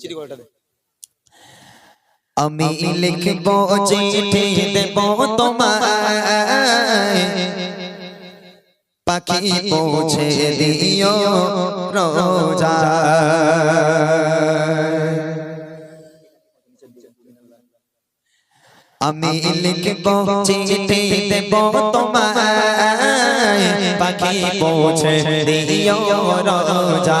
চিঠি কলটা দে। আমি লিখব চিঠি দেব তোমায়। পাখি পৌঁছে দিও রোজা। আমি লিখব চিঠি দেব তোমায়। পাখি পৌঁছে দিও রোজা।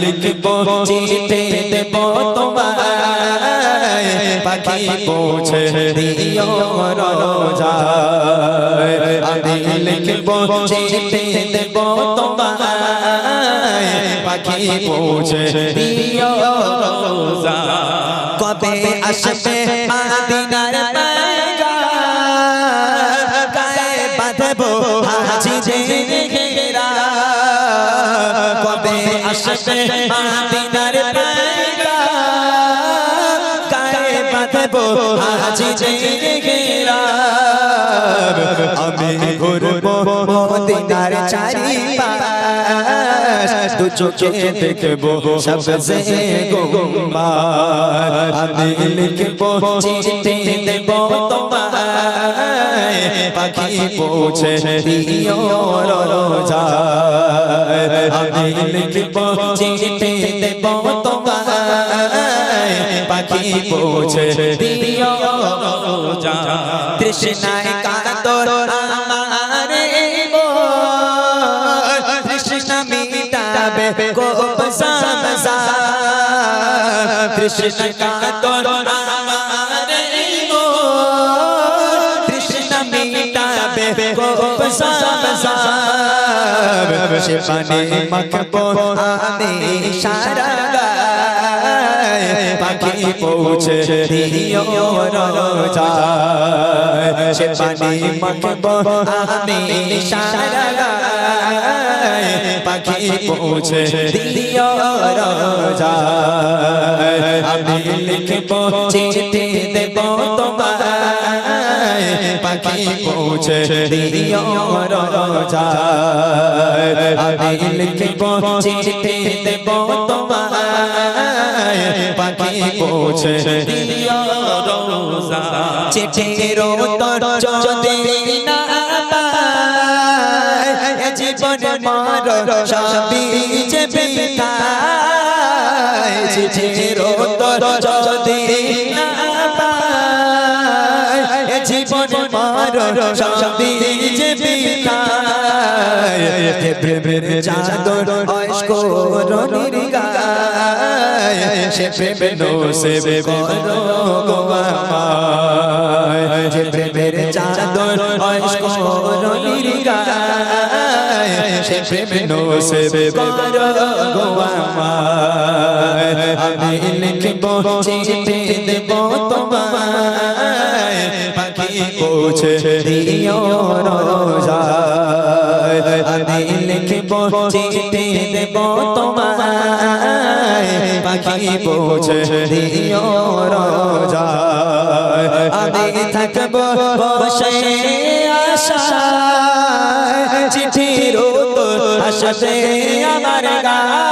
লিখব চিঠি দেব তোমায়। পাখি পৌঁছে দিও রোজা। আমি লিখব চিঠি দেব তোমায়। পাখি পৌঁছে দিও রোজা। কবে আসবে মাদিনার পায়গা গায়ে বাঁধবো হাজি কবে আসবে মাদিনার পায়গা। গায়ে বাঁধবো হাজি জেগেরা আমি ঘুরবো মদিনার চারিপাশ। দু চোখে দেখব সবসে গোম্বার আমি লিখব চিঠি দেব তোমায় পাখি পৌঁছে দিও রোজা। আমি লিখব চিঠি দেব তোমায়। পাখি পৌঁছে দিও রোজা। তৃষ্ণায় কাতর আমারে মোর তৃষ্ণা মিটাবে গোপ সামসা। তৃষ্ণা কাতর গোপ সামসা সে পানে মাখবো আমি সারা গায় পাখি পৌঁছে দিও রোজা সে পানি মাখবো আমি সারা পাখি পৌঁছে দিও রোজা আমি পাখি পৌঁছে দিও রোজা। আমি লিখব চিঠি দেব তোমায়। পাখি পৌঁছে দিও রোজা। চিঠির উত্তর যদি না পায় জীবন মার সবই যে বিদায় চিঠির উত্তর যদি জীবন মার সবই যে আমায়। যে প্রেমের চাদর অস্ক রনির গায় সে প্রেম সে পৌঁছে দিও রোজা আমি লিখব চিঠি দেব তোমায় পাখি পৌঁছে দিও রোজা আমি থাকব বসে আশা চিঠির উত্তর আসবে আমার গায়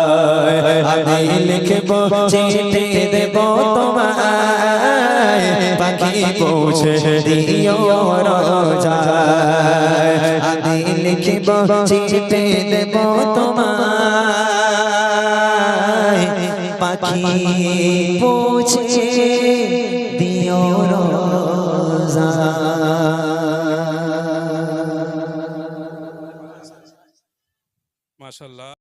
আমি লিখব, চিঠি দেব তোমায়। পাখি পৌঁছে দিও রোজা। আমি লিখব, চিঠি দেব তোমায়। পাখি পৌঁছে দিও রোজা। মাশাল্লাহ।